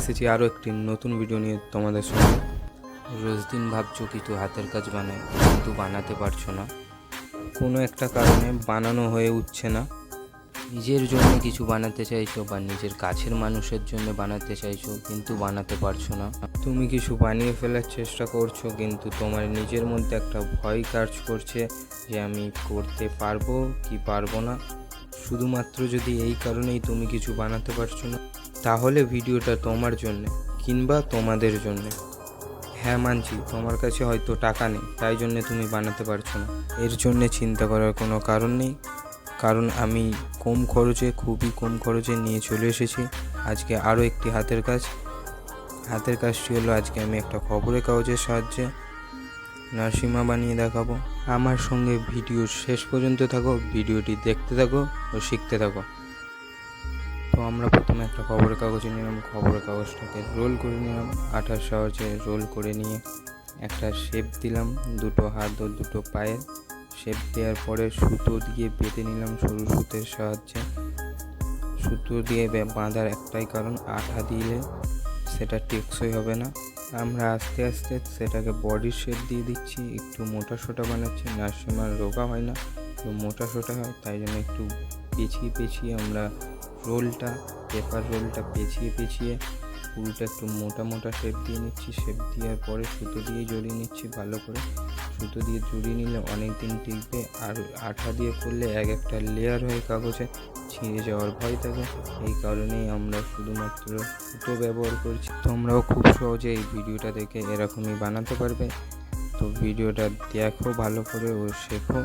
এসেছি আরও একটি নতুন ভিডিও নিয়ে তোমাদের সঙ্গে। রোজ দিন ভাবছ কিছু হাতের কাজ বানায় কিন্তু বানাতে পারছ না। কোনো একটা কারণে বানানো হয়ে উঠছে না। নিজের জন্য কিছু বানাতে চাইছো বা নিজের কাছের মানুষের জন্য বানাতে চাইছো, কিন্তু বানাতে পারছ না। তুমি কিছু বানিয়ে ফেলার চেষ্টা করছ, কিন্তু তোমার নিজের মধ্যে একটা ভয় কাজ করছে যে আমি করতে পারব কি পারব না। শুধুমাত্র যদি এই কারণেই তুমি কিছু বানাতে পারছ না। তাহলে ভিডিওটা তোমার জন্য কিংবা তোমাদের জন্য। হ্যাঁ মানছি, তোমার কাছে হয়তো টাকা নেই, তাই জন্য তুমি বানাতে পারছ না। এর জন্যে চিন্তা করার কোনো কারণ নেই, কারণ আমি কম খরচে, খুবই কম খরচে নিয়ে চলে এসেছি। আজকে আরও একটি হাতের কাজ। হাতের কাজটি হলো আজকে আমি একটা খবরের কাগজের সাহায্যে নার্সিমা বানিয়ে দেখাবো। আমার সঙ্গে ভিডিও শেষ পর্যন্ত থাকো, ভিডিওটি দেখতে থাকো ও শিখতে থাকো। আমরা প্রথমে একটা খবরের কাগজে নিলাম খবরের কাগজটাকে রোল করে নিলাম। আঠার সাহায্যে রোল করে নিয়ে একটা শেপ দিলাম। দুটো হাত ও দুটো পায়ের শেপ দেওয়ার পরে সুতো দিয়ে বেঁধে নিলাম সরু সুতের সাহায্যে। সুতো দিয়ে বাঁধার একটাই কারণ, আঠা দিলে সেটা টেকসই হবে না। আমরা আস্তে আস্তে সেটাকে বডির শেপ দিয়ে দিচ্ছি। একটু মোটা সোটা বানাচ্ছি, নার্সিমার রোগা হয় না। মোটা সোটা হয়, তাই জন্য একটু পেঁচিয়ে পেঁচিয়ে আমরা রোলটা, পেপার রোলটা পেঁচিয়ে পেঁচিয়ে পুরোটা একটু মোটা মোটা শেপ দিয়ে নিচ্ছি। শেপ দেওয়ার পরে সুতো দিয়ে জড়িয়ে নিচ্ছি ভালো করে। সুতো দিয়ে জড়িয়ে নিলে অনেক দিন টিকবে। আর আঠা দিয়ে করলে এক একটা লেয়ার হয়ে কাগজে, ছিঁড়ে যাওয়ার ভয় থাকে। এই কারণেই আমরা শুধুমাত্র সুতো ব্যবহার করছি। তোমরাও খুব সহজে এই ভিডিওটা দেখে এরকমই বানাতে পারবে। তো ভিডিওটা দেখো ভালো করে ও শেখো।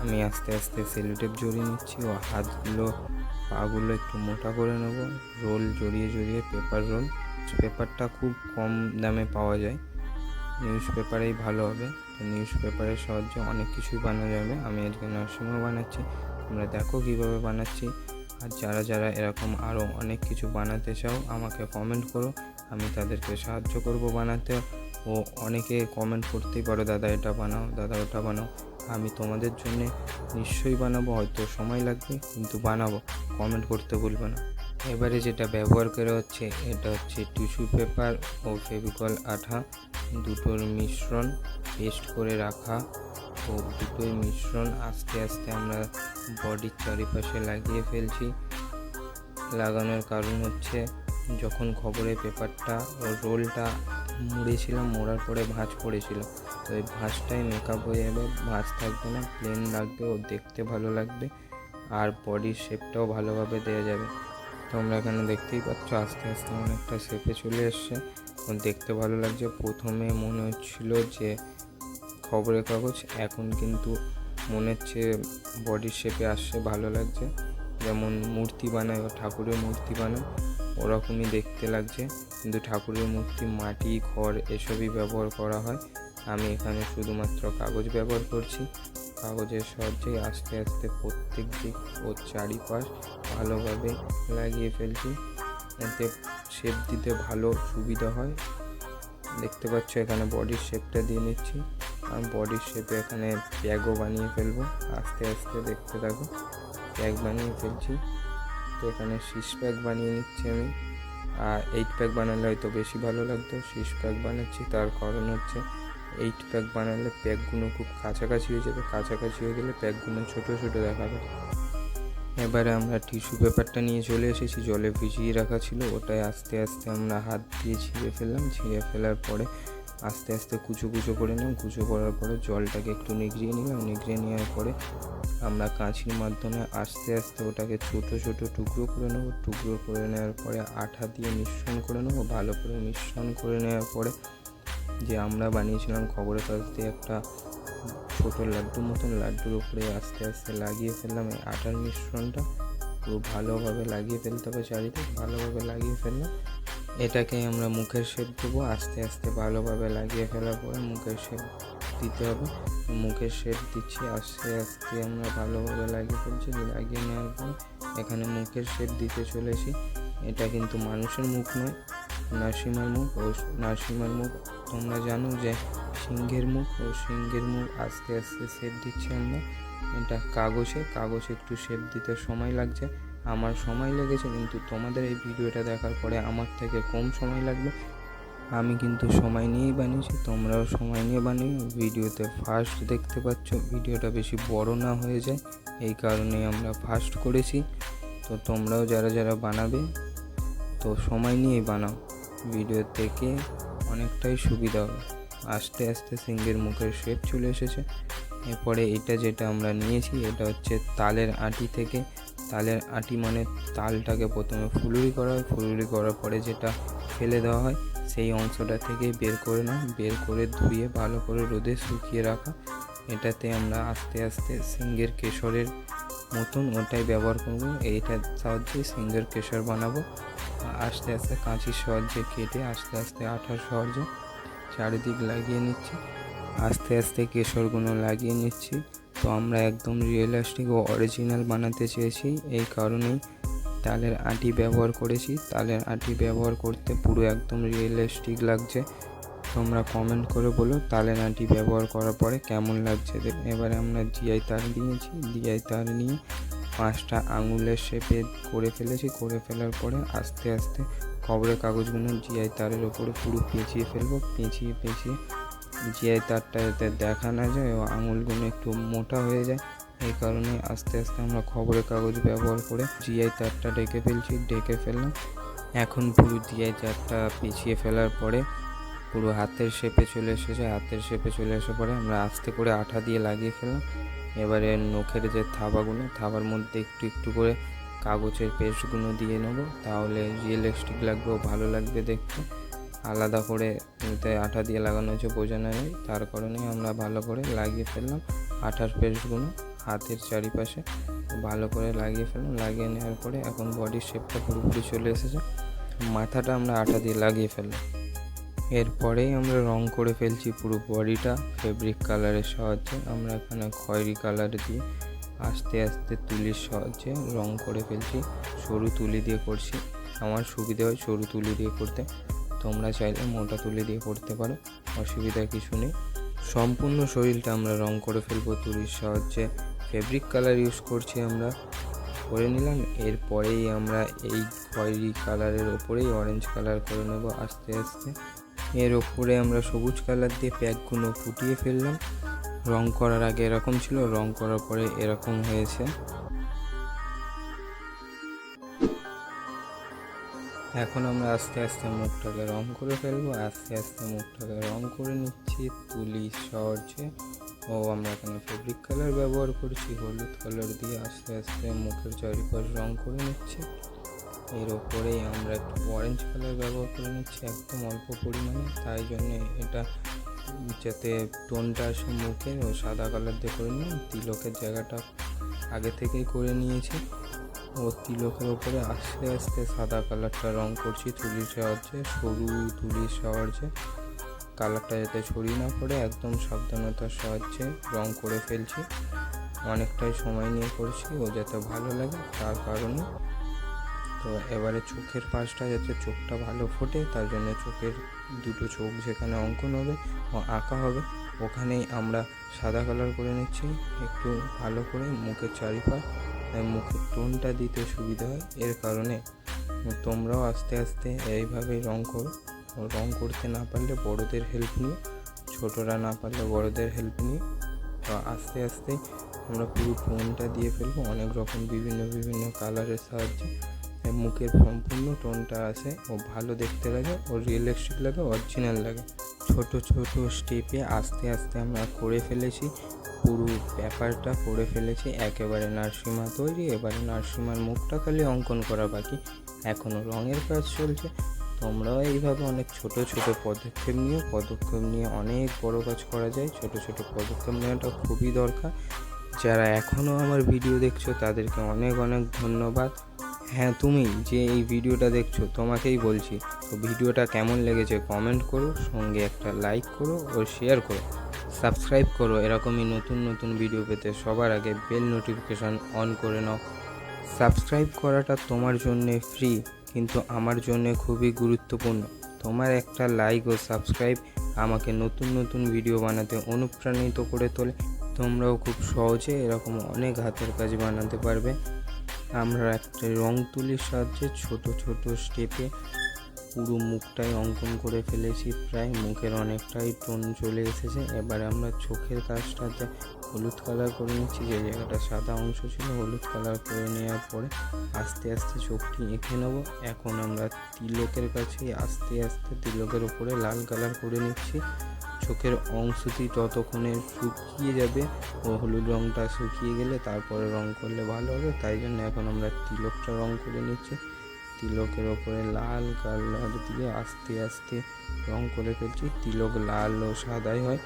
আমি আস্তে আস্তে সেলোটেপ জড়িয়ে নিচ্ছি ও হাতগুলো পাগুলো একটু মোটা করে নেব। রোল জড়িয়ে জড়িয়ে পেপার রোল পেপারটা খুব কম দামে পাওয়া যায়। নিউজ পেপারেই ভালো হবে। নিউজ পেপারের সাহায্যে অনেক কিছুই বানানো যাবে। আমি আজকে নার্সিংও বানাচ্ছি। তোমরা দেখো কীভাবে বানাচ্ছি। আর যারা যারা এরকম আরও অনেক কিছু বানাতে চাও, আমাকে কমেন্ট করো। আমি তাদেরকে সাহায্য করব বানাতে। ও অনেকে কমেন্ট করতেই পারো, দাদা, এটা বানাও, দাদা, ওটা বানাও। আমি তোমাদের জন্য নিশ্চয়ই বানাবো, হয়তো সময় লাগবে, কিন্তু বানাবো। কমেন্ট করতে ভুলবে না। এবারে যেটা ব্যবহার করা হচ্ছে, এটা হচ্ছে টিস্যু পেপার ও ফেভিকল আঠা। দুটোর মিশ্রণ পেস্ট করে রাখা ও দুটোই মিশ্রণ আস্তে আস্তে আমরা বডির চারিপাশে লাগিয়ে ফেলছি। লাগানোর কারণ হচ্ছে যখন খবরের পেপারটা রোলটা মুড়েছিলাম, মোড়ার পরে ভাঁজ পড়েছিল তো এই ভাঁজটাই মেকআপ হয়ে যাবে, ভাঁজ থাকবে না প্লেন লাগবে, ও দেখতে ভালো লাগবে, আর বডির শেপটাও ভালোভাবে দেওয়া যাবে। তোমরা এখানে দেখতেই পাচ্ছ, আস্তে আস্তে অনেকটা শেপে চলে এসছে। ও দেখতে ভালো লাগছে, প্রথমে মনে হচ্ছিল যে খবরের কাগজ, এখন কিন্তু মনে হচ্ছে বডির শেপে আসছে, ভালো লাগছে। যেমন মূর্তি বানায় ঠাকুরের মূর্তি বানায় ওরকমই দেখতে লাগছে। কিন্তু ঠাকুরের মূর্তি, মাটি খড় এসবই ব্যবহার করা হয়। আমি এখানে শুধুমাত্র কাগজ ব্যবহার করছি। কাগজের সাহায্যে আস্তে আস্তে প্রত্যেক দিক ও চারিপাশ ভালোভাবে লাগিয়ে ফেলছি। এতে শেপ দিতে ভালো সুবিধা হয়। দেখতে পাচ্ছ এখানে বডির শেপটা দিয়ে নিচ্ছি। আমি বডির শেপে এখানে প্যাগও বানিয়ে ফেলব। আস্তে আস্তে দেখতে থাকো। প্যাক বানিয়ে ফেলছি। তো এখানে শীষ প্যাক বানিয়ে নিচ্ছি আমি। আর এইট প্যাক বানালে হয়তো বেশি ভালো লাগতো। শীষ প্যাক বানাচ্ছি, তার কারণ হচ্ছে এইট প্যাক বানালে প্যাকগুলো খুব কাছাকাছি হয়ে যাবে। কাছাকাছি হয়ে গেলে প্যাকগুলো ছোটো ছোটো দেখাবে এবারে আমরা টিস্যু পেপারটা নিয়ে চলে এসেছি। জলে ভিজিয়ে রাখা ছিল ওটাই আস্তে আস্তে আমরা হাত দিয়ে ছিঁড়ে ফেললাম। ছিঁড়ে ফেলার পরে আস্তে আস্তে কুচো কুচো করে নিলাম। কুচো করার পরে জলটাকে একটু নিগড়িয়ে নিলাম। নিগড়িয়ে নেওয়ার পরে আমরা কাঁচির মাধ্যমে আস্তে আস্তে ওটাকে ছোটো ছোটো টুকরো করে নেব। টুকরো করে নেওয়ার পরে আঠা দিয়ে মিশ্রণ করে নেব। ভালো করে মিশ্রণ করে নেওয়ার পরে যে আমরা বানিয়েছিলাম খবরের কাগজ দিয়ে একটা ছোটো লাড্ডু মতন, লাড্ডুর উপরে আস্তে আস্তে লাগিয়ে ফেললাম আটার মিশ্রণটা। পুরো ভালোভাবে লাগিয়ে ফেলতে হবে চারিদিকে। ভালোভাবে লাগিয়ে ফেললাম। এটাকে আমরা মুখের শেপ দেবো, আস্তে আস্তে ভালোভাবে লাগিয়ে ফেলার পরে মুখের শেপ দিতে হবে। মুখের শেপ দিচ্ছি, আস্তে আস্তে আমরা ভালোভাবে লাগিয়ে ফেলছি। লাগিয়ে নেওয়ার পর এখানে মুখের শেপ দিতে চলেছি। এটা কিন্তু মানুষের মুখ নয় নার্সিমার মুখ। ও নার্সিমার মুখ, তোমরা জানো যে সিংহের মুখ, ও সিংহের মুখ আস্তে আস্তে শেপ দিচ্ছি আমরা। এটা কাগজে কাগজে একটু শেপ দিতে সময় লাগছে। আমার সময় লেগেছে, কিন্তু তোমাদের এই ভিডিওটা দেখার পরে আমার থেকে কম সময় লাগবে। আমি কিন্তু সময় নিয়েই বানিয়েছি, তোমরাও সময় নিয়ে বানিও ভিডিওতে ফার্স্ট দেখতে পাচ্ছ, ভিডিওটা বেশি বড় না হয়ে যায়, এই কারণেই আমরা ফার্স্ট করেছি। তো তোমরাও যারা যারা বানাবে, তো সময় নিয়েই বানাও, ভিডিও থেকে অনেকটাই সুবিধা হবে। আস্তে আস্তে সিঙ্গের মুখের শেপ চলে এসেছে। এরপরে এটা যেটা আমরা নিয়েছি, এটা হচ্ছে তালের আটি থেকে তালের আটি মানে তালটাকে প্রথমে ফুলুরি করা হয়। ফুলুরি করার পরে যেটা ফেলে দেওয়া হয়, সেই অংশটা থেকে বের করে নাও। বের করে ধুয়ে ভালো করে রোদে শুকিয়ে রাখা। এটাতে আমরা আস্তে আস্তে সিঙ্গের কেশরের মতন ওটাই ব্যবহার করব। এইটার সাহায্যে সিঙ্গের কেশর বানাবো। আস্তে আস্তে কাঁচির সাহায্যে কেটে আস্তে আস্তে আঠার সাহায্যে চারিদিক লাগিয়ে নিচ্ছি। আস্তে আস্তে কেশরগুলো লাগিয়ে নিচ্ছি। তো আমরা একদম রিয়েলিস্টিক ও অরিজিনাল বানাতে চেয়েছি। এই কারণেই তালের আটি ব্যবহার করেছি। তালের আটি ব্যবহার করতে পুরো একদম রিয়েলিস্টিক লাগছে। তোমরা কমেন্ট করে বলো তালের আটি ব্যবহার করার পরে কেমন লাগছে। এবারে আমরা জিআই তার নিয়েছি জিআই তার নিয়ে পাঁচটা আঙুলের শেপে করে ফেলেছি। করে ফেলার পরে আস্তে আস্তে খবরের কাগজগুলো জিআই তারের ওপরে পুরো পেঁচিয়ে ফেলব। পেঁচিয়ে পেঁচিয়ে জিআই তারটা যাতে দেখা না যায়, ও আঙুলগুলো একটু মোটা হয়ে যায়। এই কারণে আস্তে আস্তে আমরা খবরের কাগজ ব্যবহার করে জিআই তারটা ডেকে ফেলছি, ডেকে ফেললাম। এখন পুরো জিআই তারটা পেঁচিয়ে ফেলার পরে পুরো হাতের শেপে চলে এসেছে। হাতের শেপে চলে আসার পরে আমরা আস্তে করে আঠা দিয়ে লাগিয়ে ফেললাম। এবারে নখের যে থাবাগুলো, থাবার মধ্যে একটু একটু করে কাগজের পেস্টগুলো দিয়ে নেব। তাহলে রিয়েলিস্টিক লাগবে, ও ভালো লাগবে দেখতে। আলাদা করে এতে আঠা দিয়ে লাগানো হয়েছে, বোঝানো নেই তার কারণেই আমরা ভালো করে লাগিয়ে ফেললাম আঠার পেস্টগুলো হাতের চারিপাশে। ভালো করে লাগিয়ে ফেললাম, লাগিয়ে নেওয়ার পরে এখন বডির শেপটা পুরোপুরি চলে এসেছে। মাথাটা আমরা আঠা দিয়ে লাগিয়ে ফেললাম। এরপরেই আমরা রং করে ফেলছি পুরো বডিটা ফেব্রিক কালারের সাহায্যে। আমরা এখানে খয়েরি কালার দিয়ে আস্তে আস্তে তুলির সাহায্যে রং করে ফেলছি। সরু তুলি দিয়ে করছি। আমার সুবিধা হয় সরু তুলি দিয়ে করতে। তোমরা চাইলে মোটা তুলি দিয়ে করতে পারো। অসুবিধা কিছু নেই। সম্পূর্ণ শরীরটা আমরা রং করে ফেলব। তুলির সাহায্যে ফেব্রিক কালার ইউজ করছি আমরা। করে নিলাম। এরপরেই আমরা এই খয়েরি কালারের ওপরেই অরেঞ্জ কালার করে নেব আস্তে আস্তে। এর ওপরে আমরা সবুজ কালার দিয়ে প্যাকগুলো ফুটিয়ে ফেললাম। রং করার আগে এরকম ছিল। রং করার পরে এরকম হয়েছে। এখন আমরা আস্তে আস্তে মুখটাকে রং করে ফেলব, আস্তে আস্তে মুখটাকে রং করে নিচ্ছি, তুলি সাহায্যে ও, আমরা এখানে ফেব্রিক কালার ব্যবহার করছি, হলুদ কালার দিয়ে আস্তে আস্তে মুখের চারিপাশ রং করে নিচ্ছি। এর ওপরেই আমরা একটু অরেঞ্জ কালার ব্যবহার করে নিচ্ছি একদম অল্প পরিমাণে, তাই জন্যে এটা যাতে টোনটা আসে মুখে ও সাদা কালার দিয়ে করে নিই তিলকের জায়গাটা আগে থেকেই করে নিয়েছি। ও তিলকের ওপরে আস্তে আস্তে সাদা কালারটা রং করছি তুলির সাহায্যে সরু তুলির সাহায্যে কালারটা যাতে ছড়িয়ে না পড়ে, একদম সাবধানতার সাহায্যে রং করে ফেলছি। অনেকটাই সময় নিয়ে করছি, ও যাতে ভালো লাগে তার কারণে। তো এবারে চোখের পাশটা যাতে চোখটা ভালো ফোটে, তার জন্য চোখের দুটো চোখ যেখানে অঙ্কন হবে, ও আঁকা হবে, ওখানেই আমরা সাদা কালার করে নিচ্ছি, একটু ভালো করে মুখের চারিপাশ তাই মুখের টোনটা দিতে সুবিধা হয়। এর কারণে তোমরাও আস্তে আস্তে এইভাবেই রং করো। রং করতে না পারলে বড়দের হেল্প নিয়ে ছোটরা না পারলে বড়দের হেল্প নিয়ে তো আস্তে আস্তে আমরা পুরো টোনটা দিয়ে ফেলব। অনেক রকম বিভিন্ন বিভিন্ন কালারের সাহায্যে। মুখের সম্পূর্ণ টোনটা আসে। ও ভালো দেখতে লাগে ও রিয়েলিস্টিক লাগে অরিজিনাল লাগে। ছোট ছোট স্টেপে আস্তে আস্তে আমরা করে ফেলেছি। পুরো ব্যাপারটা করে ফেলেছি। একেবারে নার্সিমা তৈরি, এবারে নার্সিমার মুখটা খালি অঙ্কন করা বাকি। এখনও রঙের কাজ চলছে। তোমরাও এইভাবে অনেক ছোট ছোট পদক্ষেপ নিয়ে পদক্ষেপ নিয়ে অনেক বড় কাজ করা যায়। ছোট ছোট পদক্ষেপ নেওয়াটা খুবই দরকার। যারা এখনও আমার ভিডিও দেখছ, তাদেরকে অনেক অনেক ধন্যবাদ। হ্যাঁ তুমি যে এই ভিডিওটা দেখছ, তোমাকেই বলছি, তো ভিডিওটা কেমন লেগেছে কমেন্ট করো, সঙ্গে একটা লাইক করো ও শেয়ার করো। সাবস্ক্রাইব করো, এরকমই নতুন নতুন ভিডিও পেতে সবার আগে বেল নোটিফিকেশান অন করে নাও। সাবস্ক্রাইব করাটা তোমার জন্যে ফ্রি কিন্তু আমার জন্যে খুবই গুরুত্বপূর্ণ। তোমার একটা লাইক ও সাবস্ক্রাইব আমাকে নতুন নতুন ভিডিও বানাতে অনুপ্রাণিত করে তোলে। তোমরাও খুব সহজে এরকম অনেক হাতের কাজ বানাতে পারবে। আমরা একটা রং তুলির সাহায্যে ছোট ছোট স্টেপে পুরো মুখটাই অঙ্কন করে ফেলেছি। প্রায় মুখের অনেকটাই টোন চলে এসেছে। এবারে আমরা চোখের কাজটাতে হলুদ কালার করে নিচ্ছি। যে জায়গাটা সাদা অংশ ছিল, হলুদ কালার করে নেওয়ার পরে আস্তে আস্তে চোখটি এঁকে নেব। এখন আমরা তিলকের কাছে আস্তে আস্তে তিলকের ওপরে লাল কালার করে নিচ্ছি। চোখের অংশটি ততক্ষণে শুকিয়ে যাবে ও হলুদ রঙটা শুকিয়ে গেলে তারপরে রং করলে ভালো হবে। তাই জন্য এখন আমরা তিলকটা রং করে নিচ্ছি। তিলকের ওপরে লাল কালার দিয়ে আস্তে আস্তে রং করে ফেলছি। তিলক লাল ও সাদাই হয়।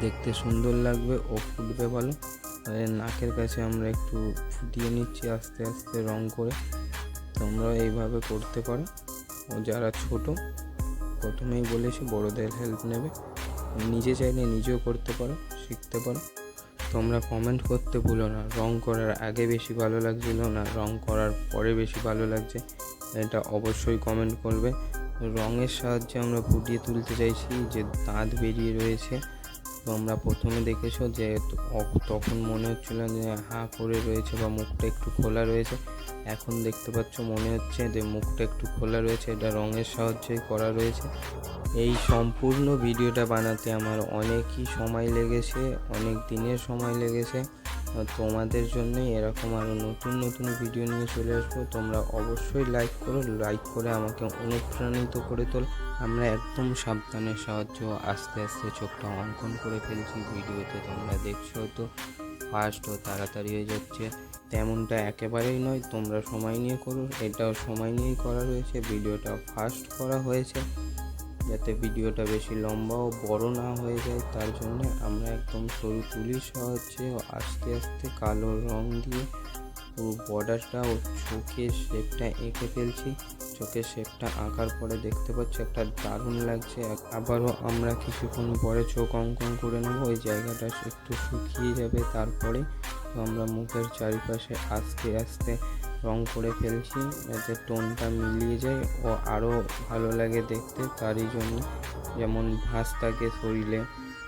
দেখতে সুন্দর লাগবে ও ফুটবে ভালো। নাকের কাছে আমরা একটু ফুটিয়ে নিচ্ছি আস্তে আস্তে রং করে। তোমরা এইভাবে করতে পারো। ও যারা ছোট, প্রথমেই বলেছি বড়দের হেল্প নেবে। নিজে চাইলে নিজেও করতে পারো, শিখতে পারো। তোমরা কমেন্ট করতে ভুলো না। রং করার আগে বেশি ভালো লাগছিল না রং করার পরে বেশি ভালো লাগছে, এটা অবশ্যই কমেন্ট করবে। রঙের সাহায্যে আমরা ফুটিয়ে তুলতে চাইছি যে দাঁত বেরিয়ে রয়েছে। তোমরা প্রথমে দেখেছ যে তখন মনে হচ্ছিল যে হা করে রয়েছে বা মুখটা একটু খোলা রয়েছে। এখন দেখতে পাচ্ছ মনে হচ্ছে যে মুখটা একটু খোলা রয়েছে, এটা রঙের সাহায্যেই করা রয়েছে। এই সম্পূর্ণ ভিডিওটা বানাতে আমার অনেকই সময় লেগেছে, অনেক দিনের সময় লেগেছে। তোমাদের জন্যই এরকম আরও নতুন নতুন ভিডিও নিয়ে চলে আসব। তোমরা অবশ্যই লাইক করো লাইক করে আমাকে অনুপ্রাণিত করে তোল। আমরা একদম সাবধানের সাহায্য, আস্তে আস্তে চোখটা অঙ্কন করে ফেলছি ভিডিওতে, তোমরা দেখছ তো। ফাস্ট ও তাড়াতাড়ি হয়ে যাচ্ছে। তেমনটা একেবারেই নয়, তোমরা সময় নিয়ে করো, এটাও সময় নিয়েই করা রয়েছে, ভিডিওটা ফাস্ট করা হয়েছে। যাতে ভিডিওটা বেশি লম্বা ও বড় না হয়ে যায়, তার জন্য আমরা একদম সরু তুলির সাহায্যে আস্তে আস্তে কালো রং দিয়ে পুরো বর্ডারটা ও চোখের শেপটা এঁকে ফেলছি। চোখের শেপটা আঁকার পরে দেখতে পাচ্ছি একটা দারুণ লাগছে। আবারও আমরা কিছুক্ষণ পরে চোখ অঙ্কন করে নেব, ওই জায়গাটা একটু শুকিয়ে যাবে, তারপরে আমরা মুখের চারিপাশে আস্তে আস্তে রং করে ফেলছি, যাতে টোনটা মিলিয়ে যায় ও আরও ভালো লাগে দেখতে। তারই জন্য যেমন ভাঁজ থাকে শরীরে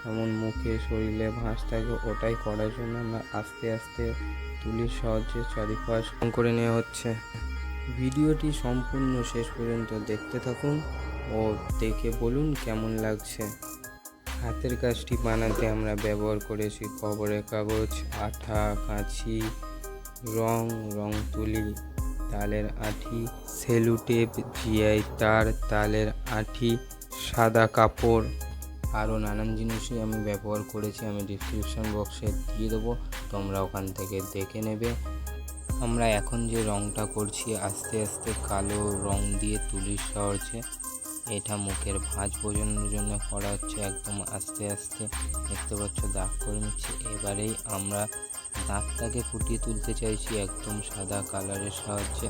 যেমন মুখে শরীরে ভাঁজ থাকে ওটাই করার জন্য আমরা আস্তে আস্তে তুলির সাহায্যে চারিপাশ রং করে নেওয়া হচ্ছে। ভিডিওটি সম্পূর্ণ শেষ পর্যন্ত দেখতে থাকুন ও দেখে বলুন কেমন লাগছে। হাতের কাজটি বানাতে আমরা ব্যবহার করেছি খবরের কাগজ, আঠা, কাঁচি, রং রং তুলি তালের আঠি, সেলুটেপ, জিআই তার, তালের আঠি, সাদা কাপড়, আরও নানান জিনিসই আমি ব্যবহার করেছি, আমি ডিসক্রিপশন বক্সে দিয়ে দেবো, তোমরা ওখান থেকে দেখে নেবে। আমরা এখন যে রংটা করছি, আস্তে আস্তে কালো রং দিয়ে তুলির সাহায্যে এটা মুখের ভাঁজ বোঝানোর জন্য করা হচ্ছে একদম আস্তে আস্তে। দেখতে পাচ্ছ, দাগ করে নিচ্ছি। এবারেই আমরা দাঁতটাকে ফুটিয়ে তুলতে চাইছি একদম সাদা কালারের সাহায্যে।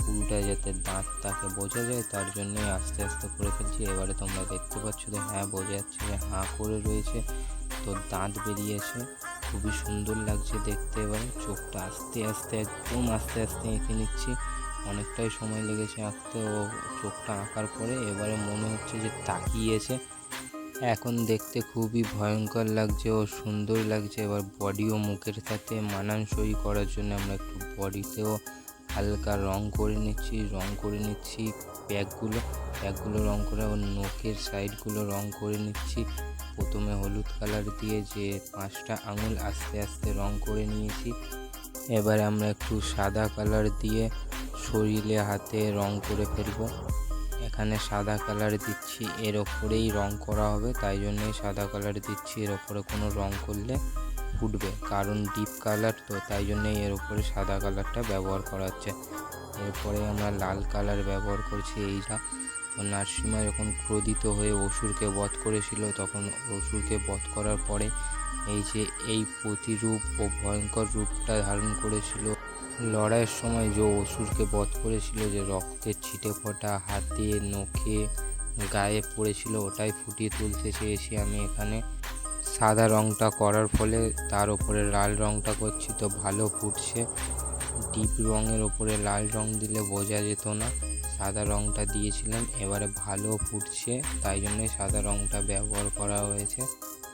ফুলটা যাতে দাঁতটাকে বোঝা যায়, তার জন্যই আস্তে আস্তে করে ফেলছি। এবারে তোমরা দেখতে পাচ্ছ যে হ্যাঁ বোঝা যাচ্ছে যে, হাঁ করে রয়েছে। তো দাঁত বেরিয়েছে। খুবই সুন্দর লাগছে দেখতে। এবারে চোখটা আস্তে আস্তে, একদম আস্তে আস্তে এঁকে নিচ্ছি। অনেকটাই সময় লেগেছে আঁকতে। ও চোখটা আঁকার পরে এবারে মনে হচ্ছে যে তাকিয়েছে। এখন দেখতে খুবই ভয়ঙ্কর লাগছে ও সুন্দর লাগছে। এবার বডি ও মুখের সাথে মানানসই করার জন্য আমরা একটু বডিতেও হালকা রং করে নিচ্ছি, রং করে নিচ্ছি ব্যাগগুলো। ব্যাগগুলো রং করে ওর নখের সাইডগুলো রং করে নিচ্ছি। প্রথমে হলুদ কালার দিয়ে যে পাঁচটা আঙুল আস্তে আস্তে রং করে নিয়েছি। এবারে আমরা একটু সাদা কালার দিয়ে শরীরে হাতে রং করে ফেলব। এখানে সাদা কালার দিচ্ছি, এর ওপরেই রং করা হবে, তাই জন্যই সাদা কালার দিচ্ছি। এর ওপরে কোনো রং করলে ফুটবে, কারণ ডিপ কালার তো, তাই জন্যই এর ওপরে সাদা কালারটা ব্যবহার করা হচ্ছে। এরপরে আমরা লাল কালার ব্যবহার করছি এইটা তো নারসিমা যখন ক্রোধিত হয়ে অসুরকে বধ করেছিল, তখন অসুরকে বধ করার পরে এই যে এই প্রতিরূপ ও ভয়ঙ্কর রূপটা ধারণ করেছিল লড়াইয়ের সময় যে অসুরকে বধ করেছিল, যে রক্তের ছিটে ফোটা হাতে, নখে, গায়ে পড়েছিল, ওটাই ফুটিয়ে তুলতে চেয়েছি আমি এখানে। সাদা রঙটা করার ফলে তার ওপরে লাল রঙটা করছি, তো ভালো ফুটছে। ডিপ রঙের ওপরে লাল রং দিলে বোঝা যেত না। সাদা রঙটা দিয়েছিলাম এবারে ভালো ফুটছে, তাই জন্যই সাদা রঙটা ব্যবহার করা হয়েছে।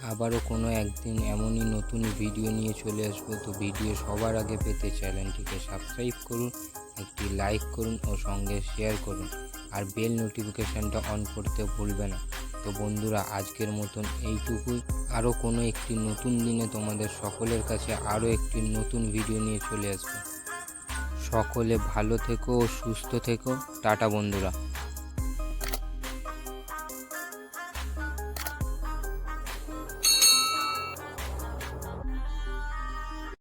আবারও কোনো একদিন এমনই নতুন ভিডিও নিয়ে চলে আসব। তো ভিডিও সবার আগে পেতে চ্যানেলটিকে সাবস্ক্রাইব করুন, একটি লাইক করুন ও সঙ্গে শেয়ার করুন। আর বেল নোটিফিকেশানটা অন করতে ভুলবে না। তো বন্ধুরা, আজকের মতন এইটুকুই। আরও কোনো একটি নতুন দিনে তোমাদের সকলের কাছে আরও একটি নতুন ভিডিও নিয়ে চলে আসব। সকলে ভালো থেকো ও সুস্থ থেকো। টাটা বন্ধুরা।